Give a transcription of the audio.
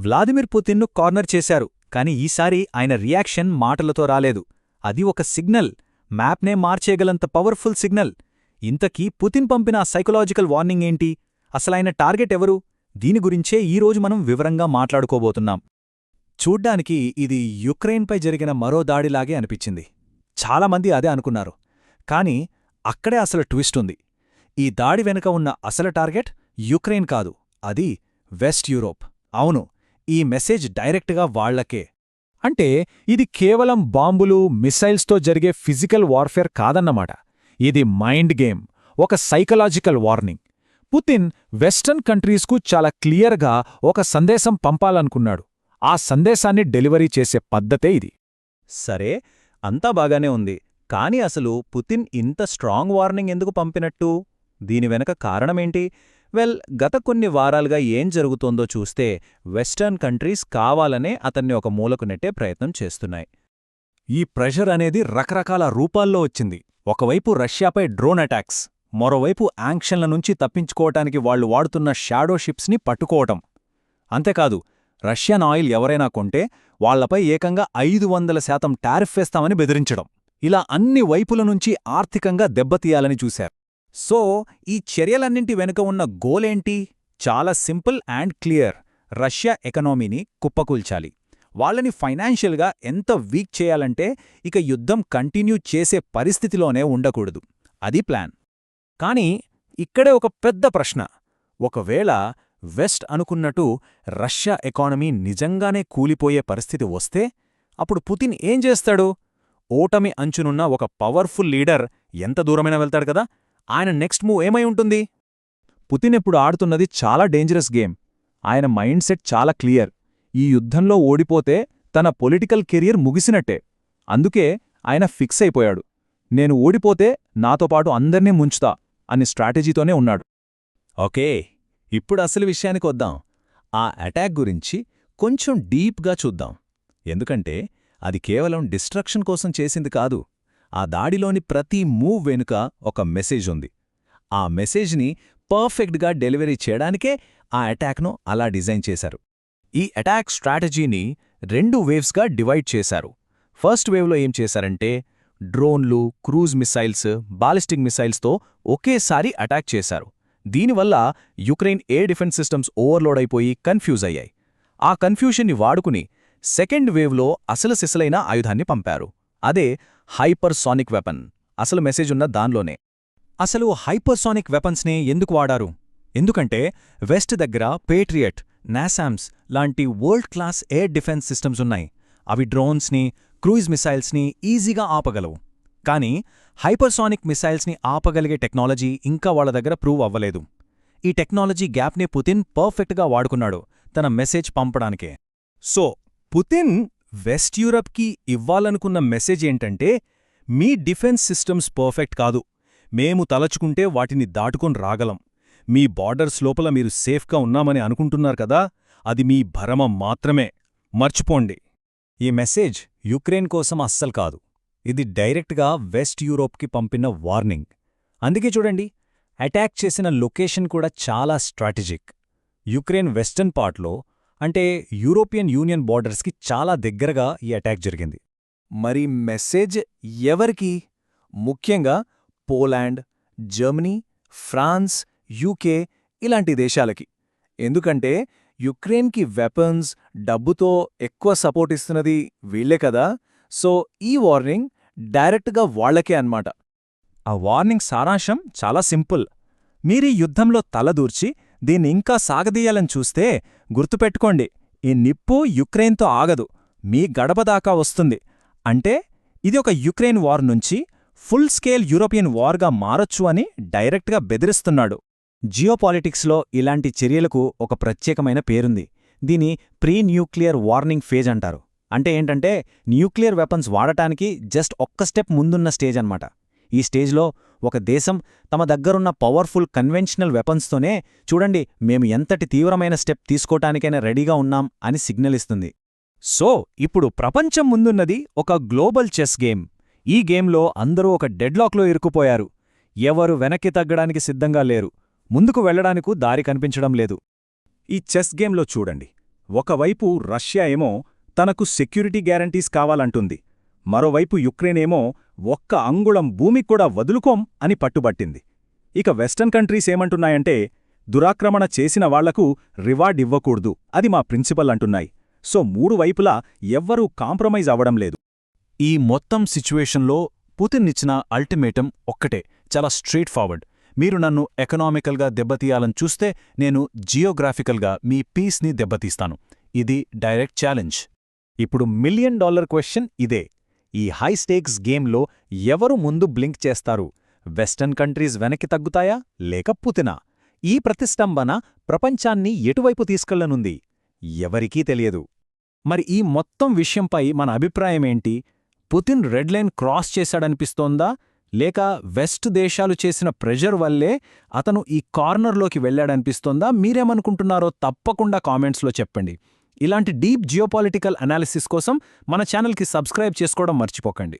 Vladimir పుతిన్ను corner చేశారు కాని ఈసారి ఆయన రియాక్షన్ మాటలతో రాలేదు. అది ఒక సిగ్నల్. మ్యాప్నే మార్చేయగలంత పవర్ఫుల్ సిగ్నల్. ఇంతకీ పుతిన్ పంపిన సైకలాజికల్ వార్నింగ్ ఏంటి? అసలైన టార్గెట్ ఎవరు? దీని గురించే ఈరోజు మనం వివరంగా మాట్లాడుకోబోతున్నాం. చూడ్డానికి ఇది యుక్రెయిన్పై జరిగిన మరో దాడిలాగే అనిపించింది. చాలామంది అదే అనుకున్నారు. కాని అక్కడే అసలు ట్విస్ట్ ఉంది. ఈ దాడి వెనుక ఉన్న అసలు టార్గెట్ యుక్రెయిన్ కాదు. అది వెస్ట్ యూరోప్. అవును ఈ మెసేజ్ డైరెక్ట్గా వాళ్ళకే అంటే ఇది కేవలం బాంబులు మిసైల్స్తో జరిగే ఫిజికల్ వార్ఫేర్ కాదన్నమాట. ఇది మైండ్ గేమ్ ఒక సైకలాజికల్ వార్నింగ్. పుతిన్ వెస్టర్న్ కంట్రీస్కు చాలా క్లియర్గా ఒక సందేశం పంపాలనుకున్నాడు. ఆ సందేశాన్ని డెలివరీ చేసే పద్ధతే ఇది. సరే అంతా బాగానే ఉంది. కాని అసలు పుతిన్ ఇంత స్ట్రాంగ్ వార్నింగ్ ఎందుకు పంపినట్టు? దీని వెనక కారణమేంటి? వెల్ గత కొన్ని వారాలుగా ఏం జరుగుతోందో చూస్తే వెస్టర్న్ కంట్రీస్ కావాలనే అతన్ని ఒక మూలకు నెట్టే ప్రయత్నం చేస్తున్నాయి. ఈ ప్రెషర్ అనేది రకరకాల రూపాల్లో వచ్చింది. ఒకవైపు రష్యాపై డ్రోన్ అటాక్స్ మరోవైపు యాంక్షన్ల నుంచి తప్పించుకోవటానికి వాళ్ళు వాడుతున్న షాడో షిప్స్ని పట్టుకోవటం. అంతేకాదు రష్యన్ ఆయిల్ ఎవరైనా కొంటే వాళ్ళపై ఏకంగా ఐదు వందల శాతం టారిఫ్ వేస్తామని బెదిరించడం. ఇలా అన్ని వైపుల నుంచి ఆర్థికంగా దెబ్బతీయాలని చూశారు. సో ఈ చర్యలన్నింటి వెనుక ఉన్న గోలేంటి? చాలా సింపుల్ అండ్ క్లియర్. రష్యా ఎకనామీని కుప్పకూల్చాలి. వాళ్ళని ఫైనాన్షియల్గా ఎంత వీక్ చేయాలంటే ఇక యుద్ధం కంటిన్యూ చేసే పరిస్థితిలోనే ఉండకూడదు. అది ప్లాన్. కాని ఇక్కడే ఒక పెద్ద ప్రశ్న. ఒకవేళ వెస్ట్ అనుకున్నట్టు రష్యా ఎకానమీ నిజంగానే కూలిపోయే పరిస్థితి వస్తే అప్పుడు పుతిన్ ఏం చేస్తాడు? ఓటమి అంచునున్న ఒక పవర్ఫుల్ లీడర్ ఎంత దూరమైనా వెళ్తాడు కదా? ఆయన నెక్స్ట్ మూవ్ ఏమై ఉంటుంది? పుతిన్ ఇప్పుడు ఆడుతున్నది చాలా డేంజరస్ గేమ్ ఆయన మైండ్ సెట్ చాలా క్లియర్. ఈ యుద్ధంలో ఓడిపోతే తన పొలిటికల్ కెరియర్ ముగిసినట్టే. అందుకే ఆయన ఫిక్స్ అయిపోయాడు. నేను ఓడిపోతే నాతో పాటు అందర్నీ ముంచుతా అని స్ట్రాటజీతోనే ఉన్నాడు. ఓకే ఇప్పుడు అసలు విషయానికి వద్దాం. ఆ అటాక్ గురించి కొంచెం డీప్గా చూద్దాం. ఎందుకంటే అది కేవలం డిస్ట్రక్షన్ కోసం చేసింది కాదు. ఆ దాడిలోని ప్రతి మూవ్ వెనుక ఒక మెసేజ్ ఉంది. ఆ మెసేజ్ని పర్ఫెక్ట్గా డెలివరీ చేయడానికే ఆ అటాక్ను అలా డిజైన్ చేశారు. ఈ అటాక్ స్ట్రాటజీని రెండు వేవ్స్గా డివైడ్ చేశారు. ఫస్ట్ వేవ్లో ఏం చేశారంటే డ్రోన్లు క్రూజ్ మిసైల్స్ బాలిస్టిక్ మిసైల్స్తో ఒకేసారి అటాక్ చేశారు. దీనివల్ల Ukraine air defence systems overload అయిపోయి కన్ఫ్యూజ్ అయ్యాయి. ఆ కన్ఫ్యూషన్ని వాడుకుని సెకండ్ వేవ్లో అసలు సిసలైన ఆయుధాన్ని పంపారు. అదే హైపర్సానిక్ వెపన్. అసలు మెసేజ్ ఉన్న దాన్లోనే. అసలు హైపర్సానిక్ వెపన్స్నే ఎందుకు వాడారు? ఎందుకంటే వెస్ట్ దగ్గర పేట్రియట్ నాసామ్స్ లాంటి world class air defence systems ఉన్నాయి. అవి డ్రోన్స్ని క్రూయిజ్ మిసైల్స్ని ఈజీగా ఆపగలవు. కానీ హైపర్సానిక్ మిసైల్స్ని ఆపగలిగే టెక్నాలజీ ఇంకా వాళ్ళ దగ్గర ప్రూవ్ అవ్వలేదు. ఈ టెక్నాలజీ గ్యాప్నే పుతిన్ పర్ఫెక్ట్గా వాడుకున్నాడు తన మెసేజ్ పంపడానికే. సో పుతిన్ వెస్ట్ యూరప్కి ఇవ్వాలనుకున్న మెసేజ్ ఏంటంటే మీ డిఫెన్స్ సిస్టమ్స్ పర్ఫెక్ట్ కాదు. మేము తలచుకుంటే వాటిని దాటుకొని రాగలం. మీ బార్డర్స్ లోపల మీరు సేఫ్గా ఉన్నామని అనుకుంటున్నారు కదా అది మీ భరమం మాత్రమే. మర్చిపోండి. ఈ మెసేజ్ యుక్రెయిన్ కోసం అస్సలు కాదు. ఇది డైరెక్ట్గా వెస్ట్ యూరోప్కి పంపిన వార్నింగ్. అందుకే చూడండి అటాక్ చేసిన లొకేషన్ కూడా చాలా స్ట్రాటజిక్. యుక్రెయిన్ వెస్టర్న్ పార్ట్లో అంటే యూరోపియన్ యూనియన్ బార్డర్స్కి చాలా దగ్గరగా ఈ అటాక్ జరిగింది. మరి మెసేజ్ ఎవరికి? ముఖ్యంగా పోలాండ్ జర్మనీ ఫ్రాన్స్ యూకే ఇలాంటి దేశాలకి. ఎందుకంటే యుక్రెయిన్కి వెపన్స్ డబ్బుతో ఎక్కువ సపోర్ట్ ఇస్తున్నది వీళ్ళే కదా. సో ఈ వార్నింగ్ డైరెక్ట్గా వాళ్ళకే అన్మాట ఆ వార్నింగ్ సారాంశం చాలా సింపుల్. మీరీ యుద్ధంలో తలదూర్చి దీన్ని ఇంకా సాగదీయాలని చూస్తే గుర్తుపెట్టుకోండి ఈ నిప్పు యుక్రెయిన్తో ఆగదు మీ గడపదాకా వస్తుంది. అంటే ఇది ఒక యుక్రెయిన్ వార్ నుంచి ఫుల్ స్కేల్ యూరోపియన్ వార్గా మారొచ్చు అని డైరెక్ట్గా బెదిరిస్తున్నాడు. జియోపాలిటిక్స్లో ఇలాంటి చర్యలకు ఒక ప్రత్యేకమైన పేరుంది. దీని ప్రీ న్యూక్లియర్ వార్నింగ్ ఫేజ్ అంటారు. అంటే ఏంటంటే న్యూక్లియర్ వెపన్స్ వాడటానికి జస్ట్ ఒక్క స్టెప్ ముందున్న స్టేజ్ అన్నమాట. ఈ స్టేజ్లో ఒక దేశం తమ దగ్గరున్న పవర్ఫుల్ కన్వెన్షనల్ వెపన్స్తోనే చూడండి మేము ఎంతటి తీవ్రమైన స్టెప్ తీసుకోటానికైనా రెడీగా ఉన్నాం అని సిగ్నల్ ఇస్తుంది. సో ఇప్పుడు ప్రపంచం ముందున్నది ఒక గ్లోబల్ చెస్ గేమ్. ఈ గేమ్లో అందరూ ఒక డెడ్లాక్లో ఇరుక్కుపోయారు. ఎవరు వెనక్కి తగ్గడానికి సిద్ధంగా లేరు. ముందుకు వెళ్ళడానికూ దారి కనిపించడం లేదు. ఈ చెస్ గేమ్లో చూడండి. ఒకవైపు రష్యా ఏమో తనకు సెక్యూరిటీ గ్యారంటీస్ కావాలంటుంది. మరోవైపు యుక్రెయిన్ ఏమో ఒక్క అంగుళం భూమి కూడా వదులుకోం అని పట్టుబట్టింది. ఇక వెస్టర్న్ కంట్రీస్ ఏమంటున్నాయంటే దురాక్రమణ చేసిన వాళ్ళకు రివార్డ్ ఇవ్వకూడదు అది మా ప్రిన్సిపల్ అంటున్నాయి. సో మూడు వైపులా ఎవ్వరూ కాంప్రమైజ్ అవడం లేదు. ఈ మొత్తం సిచ్యువేషన్లో పుతిన్ ఇచ్చిన అల్టిమేటం ఒక్కటే చాలా స్ట్రెయిట్ ఫార్వర్డ్. మీరు నన్ను ఎకనామికల్గా దెబ్బతీయాలని చూస్తే నేను జియోగ్రాఫికల్గా మీ పీస్ని దెబ్బతీస్తాను. ఇది డైరెక్ట్ ఛాలెంజ్. ఇప్పుడు మిలియన్ డాలర్ క్వశ్చన్ ఇదే. ఈ హై స్టేక్స్ గేమ్లో ఎవరు ముందు బ్లింక్ చేస్తారు? వెస్టర్న్ కంట్రీస్ వెనక్కి తగ్గుతాయా? లేక పుతినా? ఈ ప్రతిష్టంభన ప్రపంచాన్ని ఎటువైపు తీసుకెళ్ళనుంది? ఎవరికీ తెలియదు. మరి ఈ మొత్తం విషయంపై మన అభిప్రాయమేంటి పుతిన్ రెడ్ లైన్ క్రాస్ చేశాడనిపిస్తోందా? లేక వెస్ట్ దేశాలు చేసిన ప్రెజర్ వల్లే అతను ఈ కార్నర్లోకి వెళ్ళాడనిపిస్తోందా? మీరేమనుకుంటున్నారో తప్పకుండా కామెంట్స్లో చెప్పండి. ఇలాంటి డీప్ జియోపాలిటికల్ అనాలిసిస్ కోసం మన ఛానల్కి సబ్స్క్రైబ్ చేసుకోవడం మర్చిపోకండి.